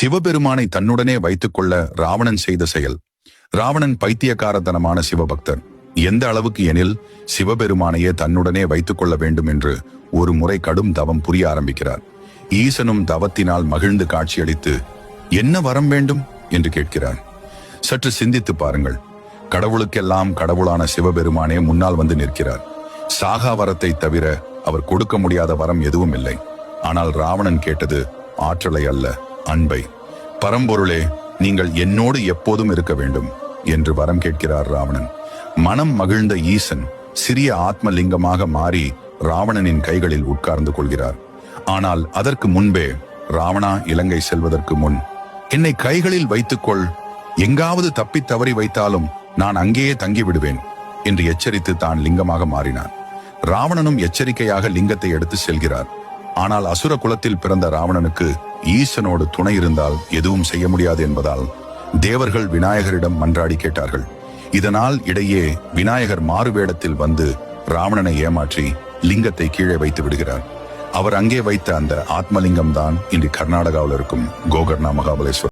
சிவபெருமானை தன்னுடனே வைத்துக் கொள்ள ராவணன் செய்த செயல். ராவணன் பைத்தியக்காரத்தனமான சிவபக்தர். எந்த அளவுக்கு எனில் சிவபெருமானையே தன்னுடனே வைத்துக் கொள்ள வேண்டும் என்று ஒரு முறை கடும் தவம் புரிய ஆரம்பிக்கிறார். ஈசனும் தவத்தினால் மகிழ்ந்து காட்சியளித்து என்ன வரம் வேண்டும்? என்று கேட்கிறார். சற்று சிந்தித்து பாருங்கள். கடவுளுக்கெல்லாம் கடவுளான சிவபெருமானே முன்னால் வந்து நிற்கிறார். சாகா வரத்தை தவிர அவர் கொடுக்க முடியாத வரம் எதுவும் இல்லை. ஆனால் ராவணன் கேட்டது ஆற்றலை அல்ல. அன்பை பரம்பொருளே நீங்கள் என்னோடு எப்போதும் இருக்க வேண்டும் என்று வரம் கேட்கிறார் ராவணன். மனம் மகிழ்ந்த ஈசன் சிறிய ஆத்மலிங்கமாக மாறி ராவணனின் கைகளில் உட்கார்ந்து கொள்கிறார். ஆனால் அதற்கு முன்பே ராவணா இலங்கை செல்வதற்கு முன் என்னை கைகளில் வைத்துக்கொள். எங்காவது தப்பித் தவறி வைத்தாலும் நான் அங்கேயே தங்கிவிடுவேன் என்று எச்சரித்து தான் லிங்கமாக மாறினார் ராவணனும் எச்சரிக்கையாக லிங்கத்தை எடுத்து செல்கிறார். ஆனால் அசுர குலத்தில் பிறந்த ராவணனுக்கு ஈசனோடு துணை இருந்தால் எதுவும் செய்ய முடியாது என்பதால் தேவர்கள் விநாயகரிடம் மன்றாடி கேட்டார்கள். இதனால் இடையே விநாயகர் மாறுவேடத்தில் வந்து ராவணனை ஏமாற்றி லிங்கத்தை கீழே வைத்து விடுகிறார். அவர் அங்கே வைத்த அந்த ஆத்மலிங்கம் தான் இன்று கர்நாடகாவில் இருக்கும் கோகர்ணா மகாபலேஸ்வரர்